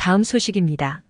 다음 소식입니다.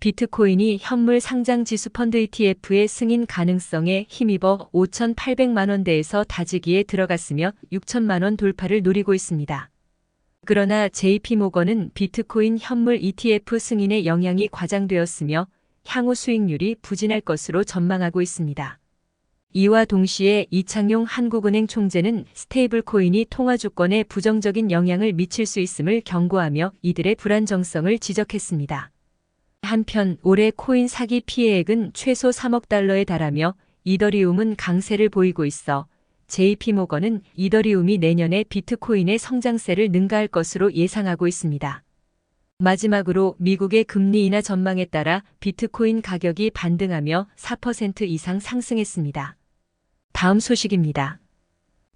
비트코인이 현물 상장 지수 펀드 ETF의 승인 가능성에 힘입어 5,800만 원대에서 다지기에 들어갔으며 6천만 원 돌파를 노리고 있습니다. 그러나 JP모건은 비트코인 현물 ETF 승인의 영향이 과장되었으며 향후 수익률이 부진할 것으로 전망하고 있습니다. 이와 동시에 이창용 한국은행 총재는 스테이블 코인이 통화 주권에 부정적인 영향을 미칠 수 있음을 경고하며 이들의 불안정성을 지적했습니다. 한편 올해 코인 사기 피해액은 최소 3억 달러에 달하며 이더리움은 강세를 보이고 있어 JP모건은 이더리움이 내년에 비트코인의 성장세를 능가할 것으로 예상하고 있습니다. 마지막으로 미국의 금리 인하 전망에 따라 비트코인 가격이 반등하며 4% 이상 상승했습니다. 다음 소식입니다.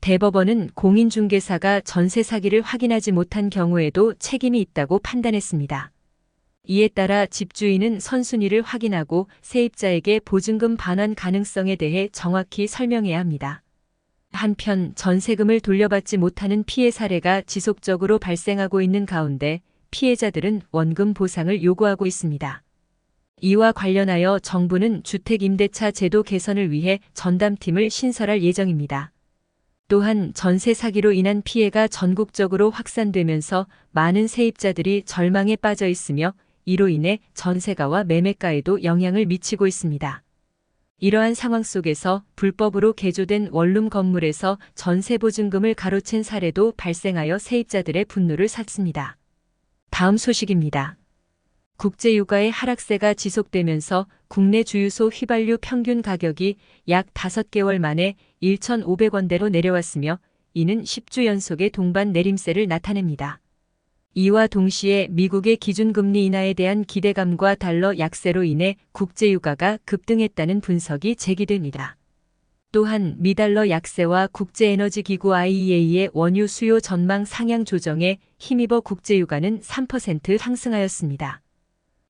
대법원은 공인중개사가 전세 사기를 확인하지 못한 경우에도 책임이 있다고 판단했습니다. 이에 따라 집주인은 선순위를 확인하고 세입자에게 보증금 반환 가능성에 대해 정확히 설명해야 합니다. 한편 전세금을 돌려받지 못하는 피해 사례가 지속적으로 발생하고 있는 가운데 피해자들은 원금 보상을 요구하고 있습니다. 이와 관련하여 정부는 주택임대차 제도 개선을 위해 전담팀을 신설할 예정입니다. 또한 전세 사기로 인한 피해가 전국적으로 확산되면서 많은 세입자들이 절망에 빠져 있으며 이로 인해 전세가와 매매가에도 영향을 미치고 있습니다. 이러한 상황 속에서 불법으로 개조된 원룸 건물에서 전세 보증금을 가로챈 사례도 발생하여 세입자들의 분노를 샀습니다. 다음 소식입니다. 국제유가의 하락세가 지속되면서 국내 주유소 휘발유 평균 가격이 약 5개월 만에 1,500원대로 내려왔으며 이는 10주 연속의 동반 내림세를 나타냅니다. 이와 동시에 미국의 기준금리 인하에 대한 기대감과 달러 약세로 인해 국제유가가 급등했다는 분석이 제기됩니다. 또한 미달러 약세와 국제에너지기구 IEA의 원유 수요 전망 상향 조정에 힘입어 국제유가는 3% 상승하였습니다.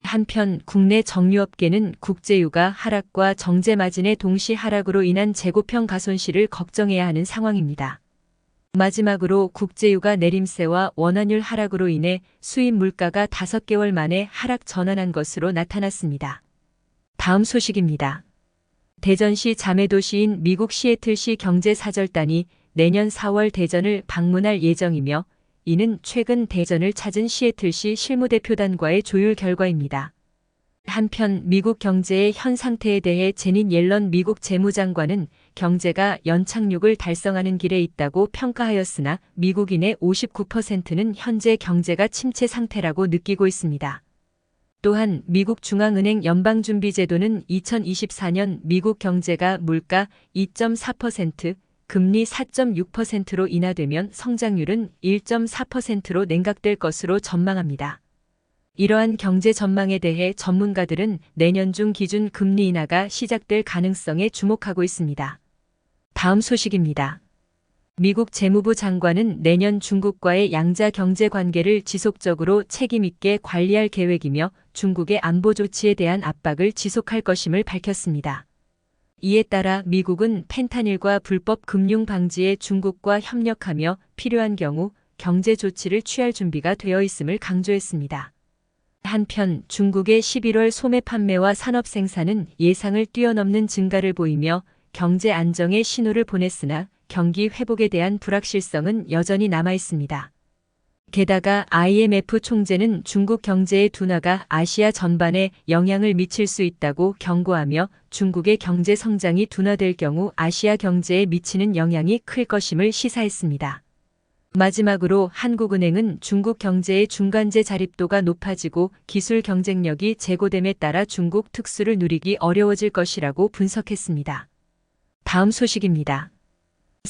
한편 국내 정유업계는 국제유가 하락과 정제 마진의 동시 하락으로 인한 재고평 가손실을 걱정해야 하는 상황입니다. 마지막으로 국제유가 내림세와 원환율 하락으로 인해 수입 물가가 5개월 만에 하락 전환한 것으로 나타났습니다. 다음 소식입니다. 대전시 자매도시인 미국 시애틀시 경제사절단이 내년 4월 대전을 방문할 예정이며 이는 최근 대전을 찾은 시애틀시 실무대표단과의 조율 결과입니다. 한편 미국 경제의 현 상태에 대해 제닌 옐런 미국 재무장관은 경제가 연착륙을 달성하는 길에 있다고 평가하였으나 미국인의 59%는 현재 경제가 침체 상태라고 느끼고 있습니다. 또한 미국 중앙은행 연방준비제도는 2024년 미국 경제가 물가 2.4%, 금리 4.6%로 인하되면 성장률은 1.4%로 냉각될 것으로 전망합니다. 이러한 경제 전망에 대해 전문가들은 내년 중 기준 금리 인하가 시작될 가능성에 주목하고 있습니다. 다음 소식입니다. 미국 재무부 장관은 내년 중국과의 양자 경제 관계를 지속적으로 책임있게 관리할 계획이며 중국의 안보 조치에 대한 압박을 지속할 것임을 밝혔습니다. 이에 따라 미국은 펜타닐과 불법 금융 방지에 중국과 협력하며 필요한 경우 경제 조치를 취할 준비가 되어 있음을 강조했습니다. 한편 중국의 11월 소매 판매와 산업 생산은 예상을 뛰어넘는 증가를 보이며 경제 안정의 신호를 보냈으나 경기 회복에 대한 불확실성은 여전히 남아 있습니다. 게다가 IMF 총재는 중국 경제의 둔화가 아시아 전반에 영향을 미칠 수 있다고 경고하며 중국의 경제 성장이 둔화될 경우 아시아 경제에 미치는 영향이 클 것임을 시사했습니다. 마지막으로 한국은행은 중국 경제의 중간재 자립도가 높아지고 기술 경쟁력이 제고됨에 따라 중국 특수를 누리기 어려워질 것이라고 분석했습니다. 다음 소식입니다.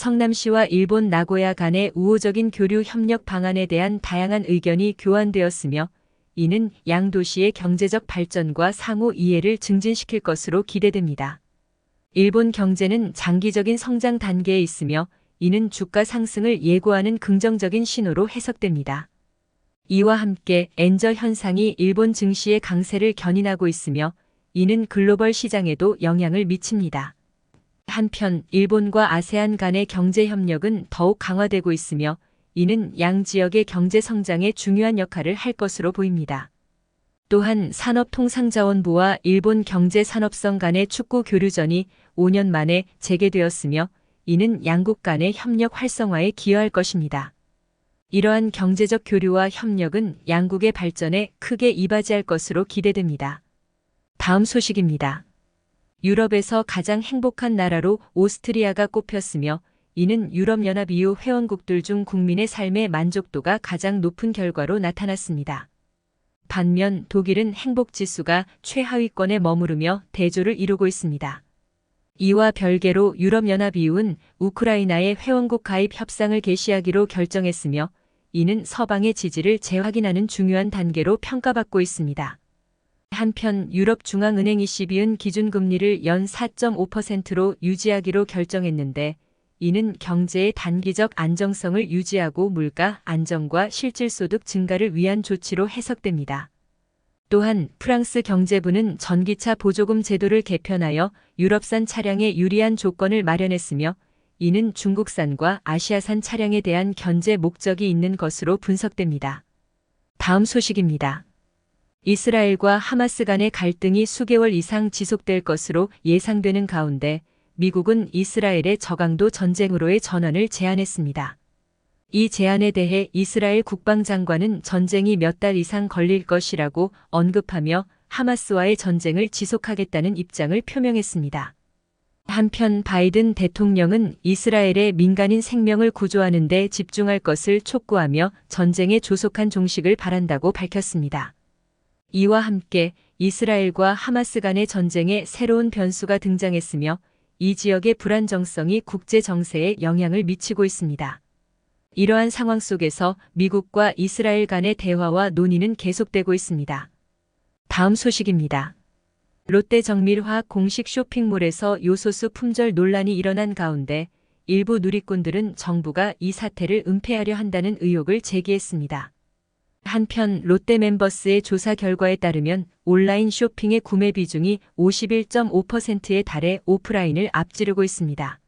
성남시와 일본 나고야 간의 우호적인 교류 협력 방안에 대한 다양한 의견이 교환되었으며 이는 양 도시의 경제적 발전과 상호 이해를 증진시킬 것으로 기대됩니다. 일본 경제는 장기적인 성장 단계에 있으며 이는 주가 상승을 예고하는 긍정적인 신호로 해석됩니다. 이와 함께 엔저 현상이 일본 증시의 강세를 견인하고 있으며 이는 글로벌 시장에도 영향을 미칩니다. 한편 일본과 아세안 간의 경제 협력은 더욱 강화되고 있으며 이는 양 지역의 경제 성장에 중요한 역할을 할 것으로 보입니다. 또한 산업통상자원부와 일본 경제산업성 간의 축구 교류전이 5년 만에 재개되었으며 이는 양국 간의 협력 활성화에 기여할 것입니다. 이러한 경제적 교류와 협력은 양국의 발전에 크게 이바지할 것으로 기대됩니다. 다음 소식입니다. 유럽에서 가장 행복한 나라로 오스트리아가 꼽혔으며 이는 유럽연합 이후 회원국들 중 국민의 삶의 만족도가 가장 높은 결과로 나타났습니다. 반면 독일은 행복지수가 최하위권에 머무르며 대조를 이루고 있습니다. 이와 별개로 유럽연합 이후는 우크라이나의 회원국 가입 협상을 개시하기로 결정했으며 이는 서방의 지지를 재확인하는 중요한 단계로 평가받고 있습니다. 한편 유럽중앙은행 ECB는 기준금리를 연 4.5%로 유지하기로 결정했는데 이는 경제의 단기적 안정성을 유지하고 물가 안정과 실질소득 증가를 위한 조치로 해석됩니다. 또한 프랑스 경제부는 전기차 보조금 제도를 개편하여 유럽산 차량에 유리한 조건을 마련했으며 이는 중국산과 아시아산 차량에 대한 견제 목적이 있는 것으로 분석됩니다. 다음 소식입니다. 이스라엘과 하마스 간의 갈등이 수개월 이상 지속될 것으로 예상되는 가운데 미국은 이스라엘의 저강도 전쟁으로의 전환을 제안했습니다. 이 제안에 대해 이스라엘 국방장관은 전쟁이 몇 달 이상 걸릴 것이라고 언급하며 하마스와의 전쟁을 지속하겠다는 입장을 표명했습니다. 한편 바이든 대통령은 이스라엘의 민간인 생명을 구조하는 데 집중할 것을 촉구하며 전쟁의 조속한 종식을 바란다고 밝혔습니다. 이와 함께 이스라엘과 하마스 간의 전쟁에 새로운 변수가 등장했으며 이 지역의 불안정성이 국제 정세에 영향을 미치고 있습니다. 이러한 상황 속에서 미국과 이스라엘 간의 대화와 논의는 계속되고 있습니다. 다음 소식입니다. 롯데 정밀화학 공식 쇼핑몰에서 요소수 품절 논란이 일어난 가운데 일부 누리꾼들은 정부가 이 사태를 은폐하려 한다는 의혹을 제기했습니다. 한편 롯데 멤버스의 조사 결과에 따르면 온라인 쇼핑의 구매 비중이 51.5%에 달해 오프라인을 앞지르고 있습니다.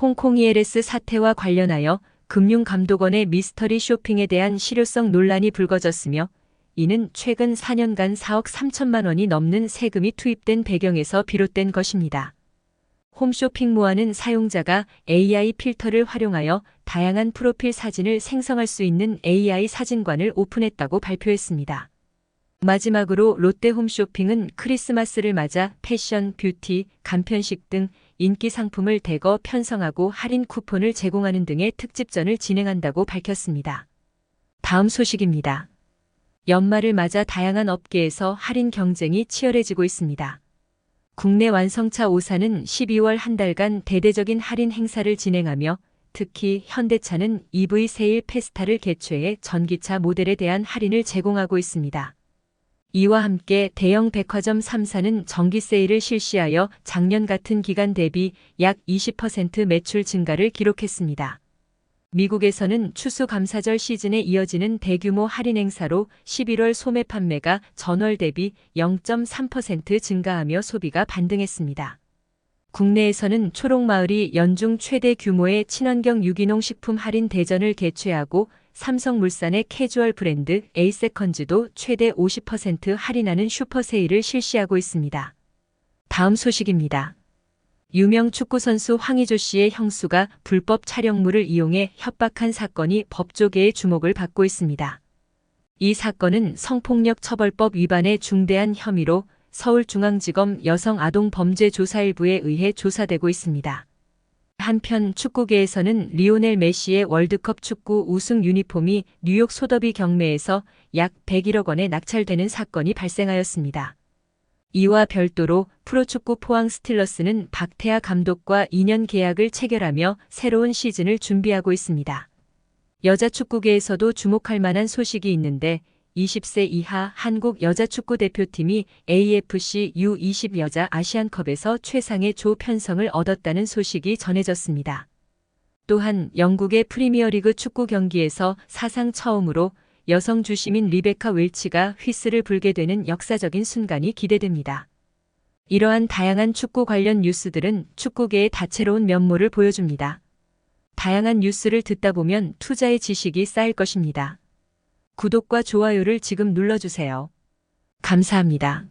홍콩 ELS 사태와 관련하여 금융감독원의 미스터리 쇼핑에 대한 실효성 논란이 불거졌으며 이는 최근 4년간 4억 3천만 원이 넘는 세금이 투입된 배경에서 비롯된 것입니다. 홈쇼핑 모아는 사용자가 AI 필터를 활용하여 다양한 프로필 사진을 생성할 수 있는 AI 사진관을 오픈했다고 발표했습니다. 마지막으로 롯데 홈쇼핑은 크리스마스를 맞아 패션, 뷰티, 간편식 등 인기 상품을 대거 편성하고 할인 쿠폰을 제공하는 등의 특집전을 진행한다고 밝혔습니다. 다음 소식입니다. 연말을 맞아 다양한 업계에서 할인 경쟁이 치열해지고 있습니다. 국내 완성차 5사는 12월 한 달간 대대적인 할인 행사를 진행하며 특히 현대차는 EV 세일 페스타를 개최해 전기차 모델에 대한 할인을 제공하고 있습니다. 이와 함께 대형 백화점 3사는 정기 세일을 실시하여 작년 같은 기간 대비 약 20% 매출 증가를 기록했습니다. 미국에서는 추수감사절 시즌에 이어지는 대규모 할인 행사로 11월 소매 판매가 전월 대비 0.3% 증가하며 소비가 반등했습니다. 국내에서는 초록마을이 연중 최대 규모의 친환경 유기농 식품 할인 대전을 개최하고 삼성물산의 캐주얼 브랜드 에이세컨즈도 최대 50% 할인하는 슈퍼세일을 실시하고 있습니다. 다음 소식입니다. 유명 축구선수 황의조 씨의 형수가 불법 촬영물을 이용해 협박한 사건이 법조계의 주목을 받고 있습니다. 이 사건은 성폭력 처벌법 위반의 중대한 혐의로 서울중앙지검 여성아동범죄조사일부에 의해 조사되고 있습니다. 한편 축구계에서는 리오넬 메시의 월드컵 축구 우승 유니폼이 뉴욕 소더비 경매에서 약 101억 원에 낙찰되는 사건이 발생하였습니다. 이와 별도로 프로축구 포항 스틸러스는 박태하 감독과 2년 계약을 체결하며 새로운 시즌을 준비하고 있습니다. 여자 축구계에서도 주목할 만한 소식이 있는데 20세 이하 한국 여자축구 대표팀이 AFC U20 여자 아시안컵에서 최상의 조 편성을 얻었다는 소식이 전해졌습니다. 또한 영국의 프리미어리그 축구 경기에서 사상 처음으로 여성 주심인 리베카 웰치가 휘스를 불게 되는 역사적인 순간이 기대됩니다. 이러한 다양한 축구 관련 뉴스들은 축구계의 다채로운 면모를 보여줍니다. 다양한 뉴스를 듣다 보면 투자의 지식이 쌓일 것입니다. 구독과 좋아요를 지금 눌러주세요. 감사합니다.